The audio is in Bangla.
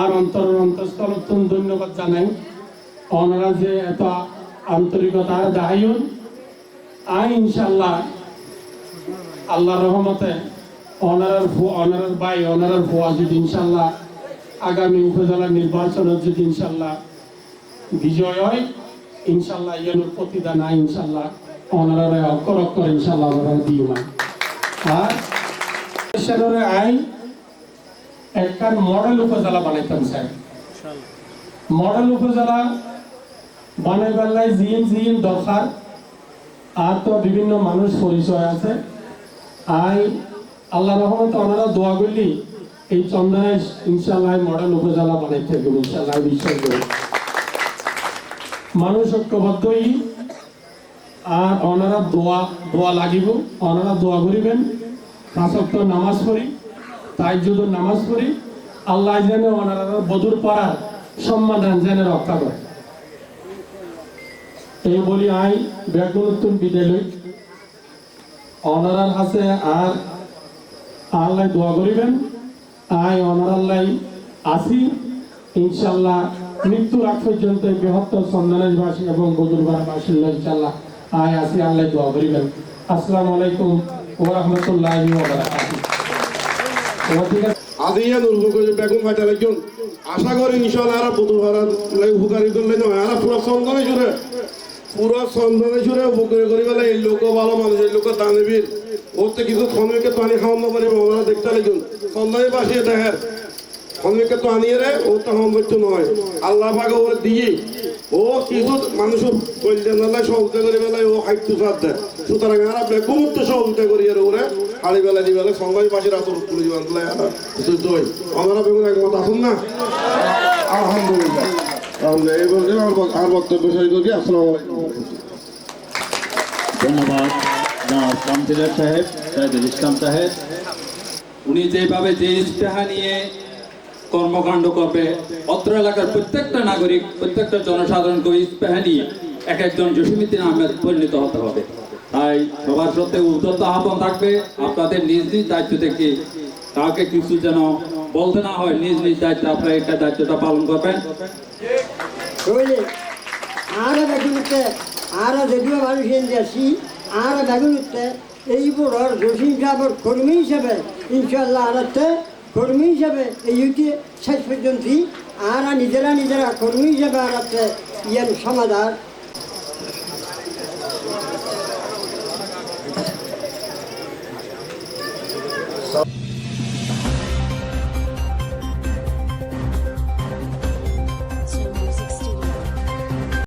আর অন্তর অন্তঃস্থল অত্যন্ত ধন্যবাদ জানাই। ওনারা যে এত আন্তরিকতার দায়ুন আই ইনশাল্লাহ আল্লাহর রহমতে অনারার অনারার ভাই, অনারার ভুয়া যদি ইনশাল্লাহ আগামী উপজেলা নির্বাচনের যদি ইনশাল্লাহ বিজয় হয় ইনশাল্লাহ ইয়ানোর প্রতিদান আই ইনশাল্লাহ অনারারে অক্ষর অক্ষর ইনশাল্লাহ দিও না। আর আই একটা মডেল উপজেলা বানাইতাম, স্যার। মডেল উপজেলা বানাইবার লাই জিএম জিএম দরকার, আর তো বিভিন্ন মানুষ পরিচয় আছে। আই, আল্লাহ রহমত ওনারা দোয়া করলি, এই চন্দনায় ইনশাল্লাহ মডেল উপজেলা বানাইতে থাকবে ইনশাল্লাহ বিশ্বাস করি। মানুষ ঐক্যবদ্ধই, আর ওনারা দোয়া দোয়া লাগিব, ওনারা দোয়া করিবেন। পাঁচক্ত নামাজ পড়ি। তাই যদি নামাজ পড়ি, আল্লাহ যেন ওনারা বধুর পাড়ার যেন রক্ষা করে। এই বলি আই অনারার আর আল্লাহ দোয়া করিবেন। আই অনার আল্লাহ আসি ইনশাল্লাহ মৃত্যুর আগ পর্যন্ত বৃহত্তর সন্ধানেশবাসী এবং বদুরপাড়া বাসিন্দা ইনশাল্লাহ আয় আসি আল্লাহ দোয়া করিবেন। আসসালামু আলাইকুম ওয়া আদিয়া দুর্গ করে বেগুন ফাইটার একজন আশা করি ইনশাল্লাহ আর ভাড়া লাই উপকারী করলে নয়, আর পুরো সন্ধানে জুড়ে, পুরো সন্ধানে জুড়ে উপকারী করি বলে এই লোক ভালো মানুষ, এই লোক দানবীর। ওতে কিছু ক্ষণিকে পানি খাওয়ানো পারিব আমরা দেখতে লাগুন সন্ধানে বাসিয়ে দেখেন ক্ষণিকে তো আনিয়ে রে ও তো সম্পর্ক নয়। আল্লাহ ভাগে ওর দিয়ে ও কিছু মানুষ কল্যাণ বেলায় সহযোগিতা করি বেলায় ও হাইটু সাথ দেয়। সুতরাং আর বেকুমুক্ত সহযোগিতা করি আর ওরে হাড়ি বেলা দি বেলা সঙ্গে পাশে রাত তুলে দিবেন বলে দই আমরা বেগুন একমত আসুন না। আলহামদুলিল্লাহ। তাহলে আর বক্তব্য ধন্যবাদ। সাহেব ইসলাম সাহেব। উনি যেভাবে যে ইস্তেহা নিয়ে কর্মকাণ্ড করবে অত্র এলাকার প্রত্যেকটা নাগরিক, প্রত্যেকটা জনসাধারণকে নিয়ে এক একজন জসিমুদ্দিন আহমেদ পরিণত হতে হবে। তাই সবার সত্ত্বে উদ্যত আহ্বান থাকবে। আপনাদের নিজ নিজ দায়িত্ব থেকে কাউকে কিছু যেন বলতে না হয়, নিজ নিজ দায়িত্ব আপনারা এটা দায়িত্বটা পালন করবেন। আর বেগুনতে আর যদিও মানুষ যাচ্ছি আর বেগুনতে এই বুড়োর জসিম সাহেবের কর্মী হিসেবে ইনশাল্লাহ আরাতে কর্মী হিসাবে এই হইতে শেষ পর্যন্ত আর নিজেরা নিজেরা কর্মী হিসাবে আর আছে ইয়ান সমাধান So